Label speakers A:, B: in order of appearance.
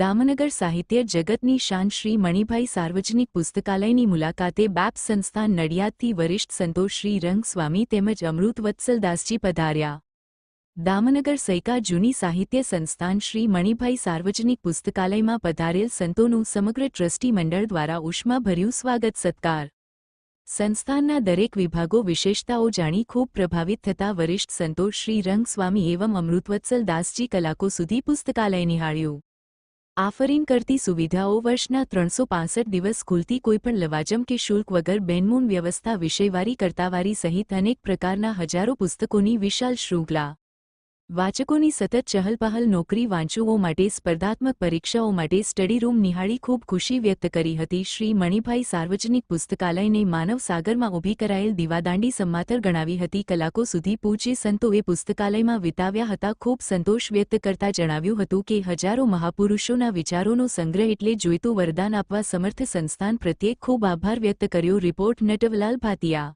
A: દામનગર સાહિત્ય જગતની શાન શ્રી મણિભાઈ સાર્વજનિક પુસ્તકાલયની મુલાકાતે બેપ સંસ્થાન નડિયાદથી વરિષ્ઠ સંતો શ્રી રંગસ્વામી તેમજ અમૃતવત્સલદાસજી પધાર્યા. દામનગર સૈકા જૂની સાહિત્ય સંસ્થાન શ્રી મણિભાઈ સાર્વજનિક પુસ્તકાલયમાં પધારેલ સંતોનું સમગ્ર ટ્રસ્ટી મંડળ દ્વારા ઉષ્માભર્યું સ્વાગત સત્કાર. સંસ્થાનના દરેક વિભાગો વિશેષતાઓ જાણી ખૂબ પ્રભાવિત થતા વરિષ્ઠ સંતો શ્રી રંગસ્વામી એવં અમૃતવત્સલ દાસજી કલાકો સુધી પુસ્તકાલય નિહાળ્યું. આફરીન કરતી સુવિધાઓ વર્ષના ત્રણસો દિવસ ખુલતી કોઈપણ લવાજમ કે શુલ્ક વગર બેનમૂન વ્યવસ્થા વિષયવારી, કરતાવારી સહિત અનેક પ્રકારના હજારો પુસ્તકોની વિશાળ શૃંખલા. વાચકોની સતત ચહલપહલ નોકરી વાંચુઓ માટે, સ્પર્ધાત્મક પરીક્ષાઓ માટે સ્ટડી રૂમ નિહાળી ખૂબ ખુશી વ્યક્ત કરી હતી. શ્રી મણિભાઈ સાર્વજનિક પુસ્તકાલયને માનવ સાગરમાં ઊભી કરાયેલ દીવાદાંડી સંમાતર ગણાવી હતી. કલાકો સુધી પૂજ્ય સંતોએ પુસ્તકાલયમાં વિતાવ્યા હતા. ખૂબ સંતોષ વ્યક્ત કરતા જણાવ્યું હતું કે, હજારો મહાપુરુષોના વિચારોનો સંગ્રહ એટલે જોઈતું વરદાન આપવા સમર્થ સંસ્થાન પ્રત્યે ખૂબ આભાર વ્યક્ત કર્યો. રિપોર્ટ નટવલાલ ભાતિયા